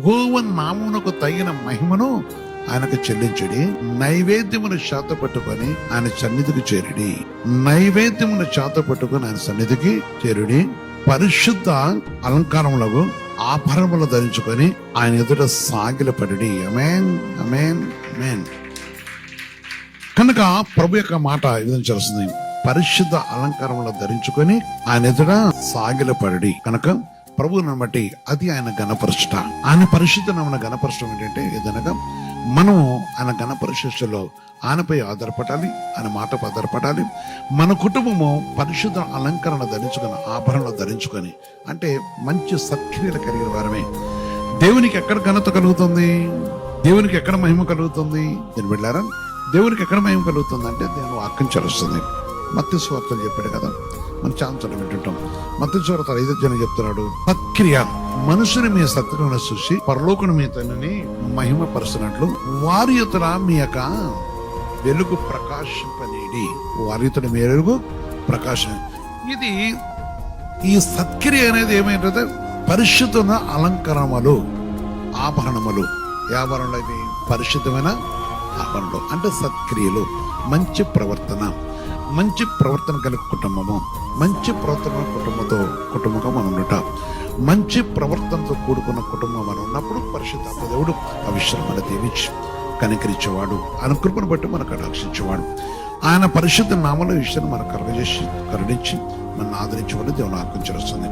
యహోవ నామునకు తగిన మహిమను ఆయనకు చెల్లించుడి. నైవేద్యమును చేత పట్టుకొని ఆయన సన్నిధికి చేరుడి. నైవేద్యమును చేత పట్టుకొని ఆయన సన్నిధికి చేరుడి. పరిశుద్ధ అలంకారములకు ఆభరణములు ధరించుకొని ఆయన ఎదుట సాగిలపడి అమేన్ అమేన్ అమేన్ కనుక ప్రభు యొక్క మాట ఈ విధంగా చేస్తుంది పరిశుద్ధ అలంకారములు ధరించుకొని ఆయన ఎదుట సాగిలపడి కనుక ప్రభువుని బట్టి అది ఆయన గణపరచుట ఆయన పరిశుద్ధ నమ్మన గణపరచడం ఏంటంటే ఏదనగా మనము ఆయన గణపరిశలో ఆయనపై ఆధారపడాలి ఆయన మాటపై ఆధారపడాలి. మన కుటుంబము పరిశుద్ధ అలంకరణ ధరించుకొని ఆభరణలు ధరించుకొని అంటే మంచి సత్క్రియలు కలిగిన వారమే. దేవునికి ఎక్కడ ఘనత కలుగుతుంది? దేవునికి ఎక్కడ మహిమ కలుగుతుంది? దీని వెళ్ళారా దేవునికి ఎక్కడ మహిమ కలుగుతుంది అంటే దేవుని వాక్యం చరుస్తుంది మత్స్య స్వార్థలు చెప్పాడు కదా మనం చాంచలు వింటుంటాం. మత్తి స్వార్థ ఐదో జనం చెప్తున్నాడు సత్క్రియ మనుషుని మీ సత్క్రియను చూసి పరలోకుని మీ తనని మహిమ పరిచినట్లు వారి యొక్క మీ యొక్క వెలుగు ప్రకాశింపనేది వారి ఇతర మీ వెలుగు ప్రకాశం. ఇది ఈ సత్క్రియ అనేది ఏమైందంటే పరిశుద్ధమైన అలంకరణములు ఆభరణములు. వ్యాపారంలో ఆభరణలు పరిశుద్ధమైన ఆభరణలు అంటే సత్క్రియలు మంచి ప్రవర్తన. మంచి ప్రవర్తన కలిగి కుటుంబము మంచి ప్రవర్తన కుటుంబంతో కుటుంబంగా మనం ఉండట మంచి ప్రవర్తనతో కూడుకున్న కుటుంబం మనం ఉన్నప్పుడు పరిశుద్ధాత్మ దేవుడు ఆ విషయం మన దేవించి కనికరించేవాడు. ఆయన కృపను బట్టి మనకు రక్షించేవాడు. ఆయన పరిశుద్ధ నామల విషయాన్ని మనకు కలుగజేసి కరుణించి మన ఆదరించేవాడు దేవుని ఆకుంచరుస్తుంది